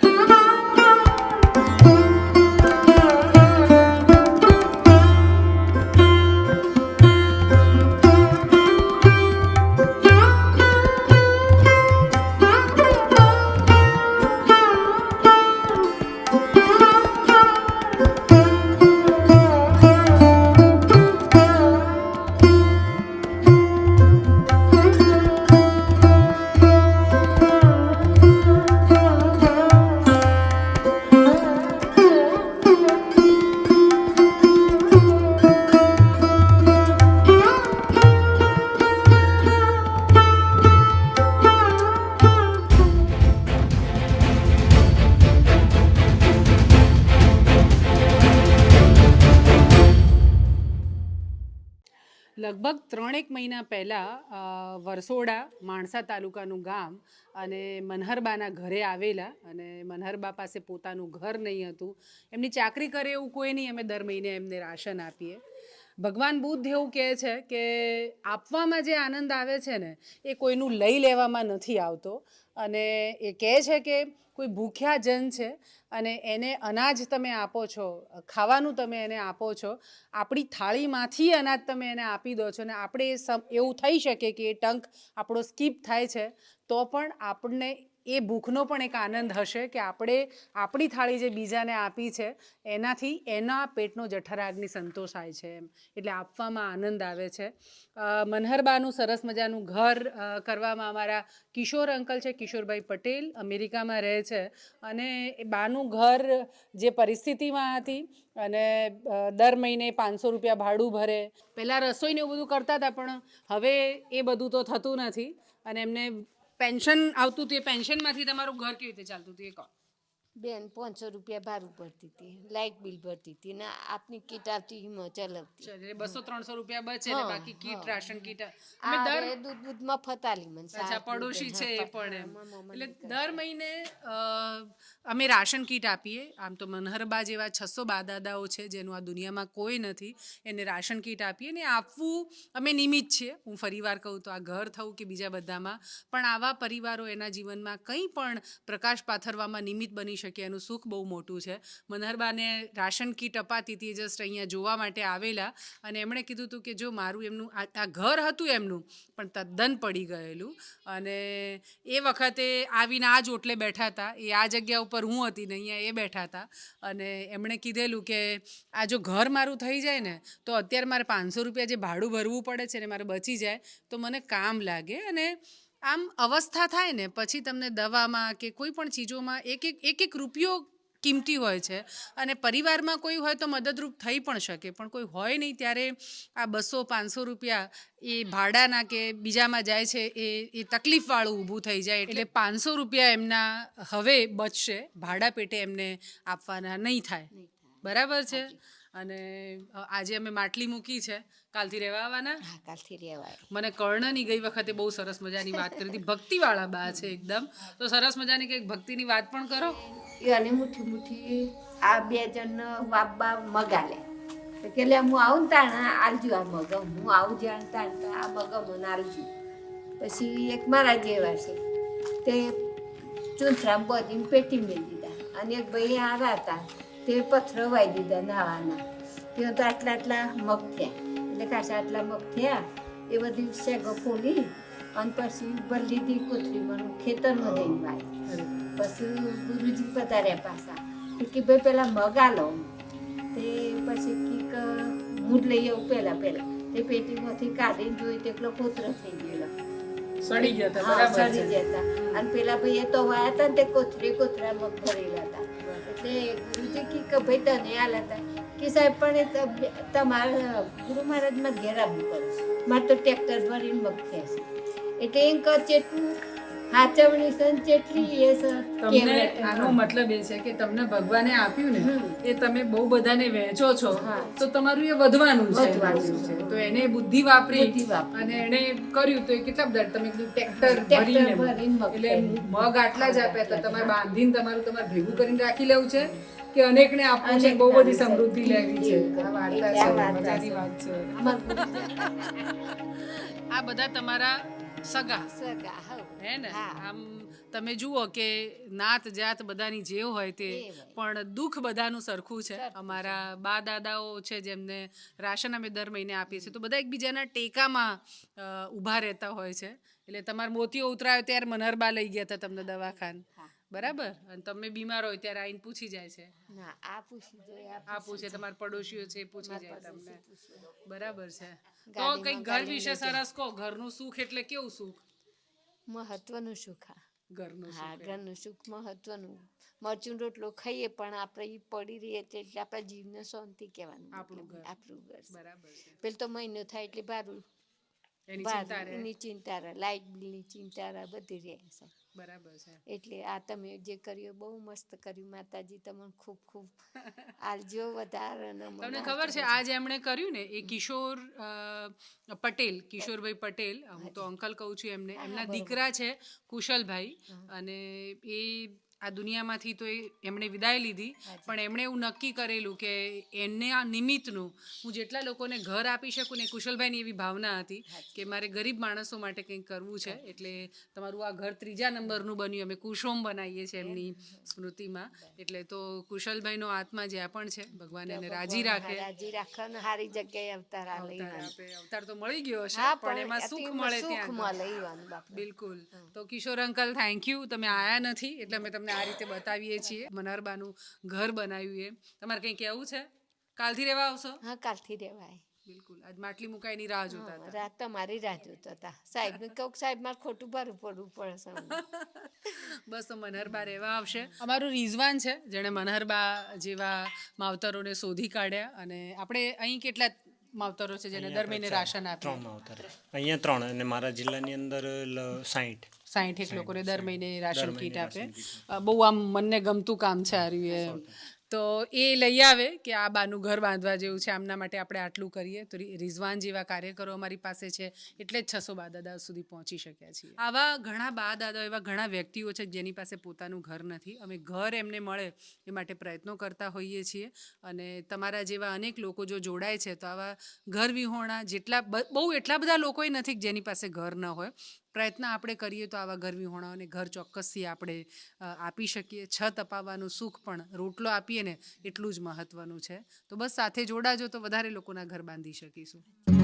Bye. લગભગ ત્રણેક મહિના પહેલાં વરસોડા માણસા તાલુકાનું ગામ અને મનહરબાના ઘરે આવેલા અને મનહરબા પાસે પોતાનું ઘર નહીં હતું. એમની ચાકરી કરે એવું કોઈ નહીં, અમે દર મહિને એમને રાશન આપીએ. ભગવાન બુદ્ધ એવું કહે છે કે આપવામાં જે આનંદ આવે છે ને, એ કોઈનું લઈ લેવામાં નથી આવતો. અને એ કહે છે કે કોઈ ભૂખ્યા જન છે અને એને અનાજ તમે આપો છો, ખાવાનું તમે એને આપો છો, આપણી થાળીમાંથી અનાજ તમે એને આપી દો છો ને, આપણે એ એવું થઈ શકે કે એ ટંક આપણો સ્કીપ થાય છે, તો પણ આપણને એ ભૂખનો પણ એક આનંદ હશે કે આપણે આપણી થાળી જે બીજાને આપી છે, એનાથી એના પેટનો જઠરાગ્નિ સંતોષાય છે એમ. એટલે આપવામાં આનંદ આવે છે. મનહરબાનું સરસ મજાનું ઘર કરવામાં અમારા કિશોર અંકલ છે, કિશોરભાઈ પટેલ અમેરિકામાં રહે છે અને એ બાનું ઘર જે પરિસ્થિતિમાં હતી અને દર મહિને પાંચસો રૂપિયા ભાડું ભરે. પહેલાં રસોઈને એવું બધું કરતા હતા, પણ હવે એ બધું તો થતું નથી અને એમને પેન્શન આવતું હતું એ પેન્શનમાંથી તમારું ઘર કેવી રીતે ચાલતું હતું એ કહો. બેન પાંચસો રૂપિયા ભાડું ભરતી હતી લાઇટ બિલ ભરતી હતી ને આપની કીટ આવતી હિંમત ચલાવતી. બસો ત્રણસો રૂપિયા બચે ને બાકી કીટ રાશન કીટ દર દૂધ દૂધમાં ફતાલી મને અચ્છા પડોશી છે એ પણ એમ. એટલે દર મહિને અમે રાશન કીટ આપીએ. આમ તો મનહરબા જેવા છસો બાદાદાઓ છે જેનું આ દુનિયામાં કોઈ નથી એને રાશન કીટ આપીએ ને આપવું અમે નિમિત્ત છીએ હું ફરીવાર કહું તો આ ઘર થવું કે બીજા બધામાં પણ આવા પરિવારો એના જીવનમાં કંઈ પણ પ્રકાશ પાથરવામાં નિમિત્ત બની શકે એનું સુખ બહુ મોટું છે. મનહરબાને રાશન કીટ અપાતી હતી જસ્ટ અહીંયા જોવા માટે આવેલા અને એમણે કીધું હતું કે જો મારું એમનું આ ઘર હતું એમનું, પણ તદ્દન પડી ગયેલું અને એ વખતે આવીને આ જ ઓટલે બેઠા હતા એ આ જગ્યા ઉપર હું હતી ને અહીંયા એ બેઠા હતા અને એમણે કીધેલું કે આ જો ઘર મારું થઈ જાય ને, તો અત્યારે મારે પાંચસો રૂપિયા જે ભાડું ભરવું પડે છે ને મારે બચી જાય, તો મને કામ લાગે અને આમ અવસ્થા થાય ને પછી તમને દવામાં કે કોઈ પણ ચીજોમાં એક એક એક એક રૂપિયો કિંમતી હોય છે. અને પરિવારમાં કોઈ હોય તો મદદરૂપ થઈ પણ શકે પણ કોઈ હોય નહીં ત્યારે આ બસો પાંચસો રૂપિયા એ ભાડાના કે બીજામાં જાય છે એ એ તકલીફવાળું ઊભું થઈ જાય. એટલે પાંચસો રૂપિયા એમના હવે બચશે ભાડા પેટે એમને આપવાના નહીં થાય. નહીં થાય. બરાબર છે? અને આજે અમે માટલી મૂકી છે. કાલથી રહેવા આવવાના હા કાલથી રહેવાય. મને કર્ણની ગઈ વખતે બહુ સરસ મજાની વાત કરી હતી. ભક્તિવાળા બા છે એકદમ. તો સરસ મજાની કંઈક ભક્તિની વાત પણ કરો. એ અને મુઠ્ઠી મુઠ્ઠી આ બે જણ વાબા મગાલે. તો કે લે હું આવું ને તાણ આલજો આ મગમ. હું આવું જાણ તાણ આ મગમ મને આલજુ પછી એક મારા જેવા છે. તે ચૂંથરામ બધીને પેટી મેં દીધા. અને એક ભાઈ હારા હતા તે પથ્થર વાઈ દીધા નાવાના. તે તો આટલા આટલા મગ થયા. એટલે કાશા આટલા મગ થયા એ બધી શેગો ફોલી અને પછી ભરી લીધી કોથળીમાં ખેતરમાં જઈને વાય પછી ગુરુજી પધાર્યા પાછા. કે ભાઈ પેલા મગ આલો. તે પછી કીક મૂડ લઈ આવું પહેલા પહેલા. તે પેટીમાંથી કાઢીને જોઈ તે એકલો કોતરો થઈ ગયેલો. સડી જતા સડી જતા અને પેલા ભાઈ તો વાયા હતા ને તે કોથરે કોથરા મગ ભરેલા હતા. એટલે ગુરુજી કી કે ભાઈ તને આલ હતા કે સાહેબ પણ એ ત- તમારા ગુરુ મહારાજમાં ઘેર આવવું પડે મારે તો ટ્રેક્ટર ભરીને મગ થયા છે એટલે એમ કર ચેટલું હાચવણી ને એ તમને આનો મતલબ એ છે કે તમને ભગવાને આપ્યું ને એ તમે બહુ બધાને વહેંચો છો. તો તમારું એ વધવાનું છે. તો એને બુદ્ધિ વાપરી અને એને કર્યું તો એ કેટલા બધા તમે ટ્રેક્ટર ભરીને એટલે મગ આટલા જ આપ્યા હતા તમારે બાંધીને તમારું તમારે ભેગું કરીને રાખી લેવું છે કે અનેકને આપવું છે બહુ બધી સમૃદ્ધિ લેવી છે. આ વાર્તા છે મજાની વાત છે. આ બધા તમારા સગા. સગા હે ને? આમ તમે જુઓ કે નાત જાત બધાની જે હોય તે પણ દુઃખ બધાનું સરખું છે. અમારા બા દાદાઓ છે જેમને રાશન અમે દર મહિને આપીએ છીએ તો બધા એકબીજાના ટેકામાં ઊભા રહેતા હોય છે. એટલે તમારા મોતીઓ ઉતરાયો ત્યારે મનહરબા લઈ ગયા હતા તમને દવાખાન. બરાબર? અને તમે બીમાર હોય ત્યારે આઈને પૂછી જાય છે. ના આ પૂછી આ પૂછે તમારા પડોશીઓ છે પૂછી જાય તમને. બરાબર છે. તો કઈ ઘર વિશે સરસ કહો ઘરનું સુખ એટલે કેવું સુખ? મહત્વનું સુખ આ ઘરનું હા સુખ એમ. ઘરનું સુખ મહત્વનું. મરચું રોટલો ખાઈએ પણ આપણે એ પડી રહીએ તો એટલે આપણા જીવને શાંતિ કહેવાનું આપણું. આપણું ઘર બરાબર પેલું તો મહિનો થાય એટલે ભાડું એની ચિંતા રહે. એની ચિંતા રહે. લાઇટ બિલની ચિંતા રહે બધી રહે છે બરાબર છે. એટલે આ તમે જે કર્યું બહુ મસ્ત કર્યું માતાજી તમને ખૂબ ખૂબ આલજો વધારે તમને ખબર છે આજ એમણે કર્યું ને એ કિશોર પટેલ કિશોરભાઈ પટેલ હું તો અંકલ કહું છું એમને એમના દીકરા છે કુશલભાઈ. અને એ આ દુનિયામાંથી તો એમણે વિદાય લીધી. પણ એમણે એવું નક્કી કરેલું કે એમને આ નિમિત્તનું હું જેટલા લોકોને ઘર આપી શકું ને કુશલભાઈની એવી ભાવના હતી કે મારે ગરીબ માણસો માટે કંઈક કરવું છે. એટલે તમારું આ ઘર ત્રીજા નંબરનું બન્યું. અમે કુશોમ બનાવીએ છીએ એમની સ્મૃતિમાં. એટલે તો કુશલભાઈનો આત્મા જ્યાં પણ છે ભગવાન એને રાજી રાખે. રાજી રાખે ને સારી જગ્યાએ અવતાર આપે. અવતાર તો મળી ગયો હશે પણ એમાં સુખ મળે ત્યાં. બિલકુલ. તો કિશોર અંકલ થેન્ક યુ તમે આયા નથી એટલે અમે તમને આ રીતે બતાવીએ છીએ. મનારબાનું ઘર બનાવ્યું એ. તમારે કંઈ કહેવું છે? કાલથી રહેવા આવશો? હા કાલથી રહેવાય. બિલકુલ. આજ માટલી મુકાઈની રાહ જોતા હતા. રાત તમારી રાહ જોતા હતા. સાહેબ ને કહું સાહેબ મારે ખોટું ભરવું પડવું પડે બસ તો મનહરબા રહેવા આવશે. અમારું રિઝવાન છે જેણે મનહરબા જેવા માવતરોને શોધી કાઢ્યા અને આપણે અહીં કેટલા માવતરો છે જેને દર મહિને રાશન આપે ત્રણ માવતર. અહીંયા ત્રણ અને મારા જિલ્લાની અંદર સાઠ સાઠ એક લોકોને દર મહિને રાશન કીટ આપે. બહુ આમ મનને ગમતું કામ છે આ રહ્યું એમ. તો એ લઈ આવે કે આ બાનું ઘર બાંધવા જેવું છે આમના માટે આપણે આટલું કરીએ. તો રિઝવાન જેવા કાર્યકરો અમારી પાસે છે એટલે જ છસો બા દાદા સુધી પહોંચી શક્યા છીએ. આવા ઘણા બા દાદા એવા ઘણા વ્યક્તિઓ છે જેની પાસે પોતાનું ઘર નથી. અમે ઘર એમને મળે એ માટે પ્રયત્નો કરતા હોઈએ છીએ. અને તમારા જેવા અનેક લોકો જો જોડાય છે તો આવા ઘર વિહોણા જેટલા બહુ એટલા બધા લોકોય નથી જેની પાસે ઘર ન હોય. પ્રયત્ન આપણે કરીએ તો આવા ઘર વિહોણાઓને ઘર ચોક્કસથી આપણે આપી શકીએ. છત અપાવવાનું સુખ પણ, રોટલો આપીએ ને એટલું જ મહત્ત્વનું છે. તો બસ સાથે જોડાજો તો વધારે લોકોના ઘર બાંધી શકીશું.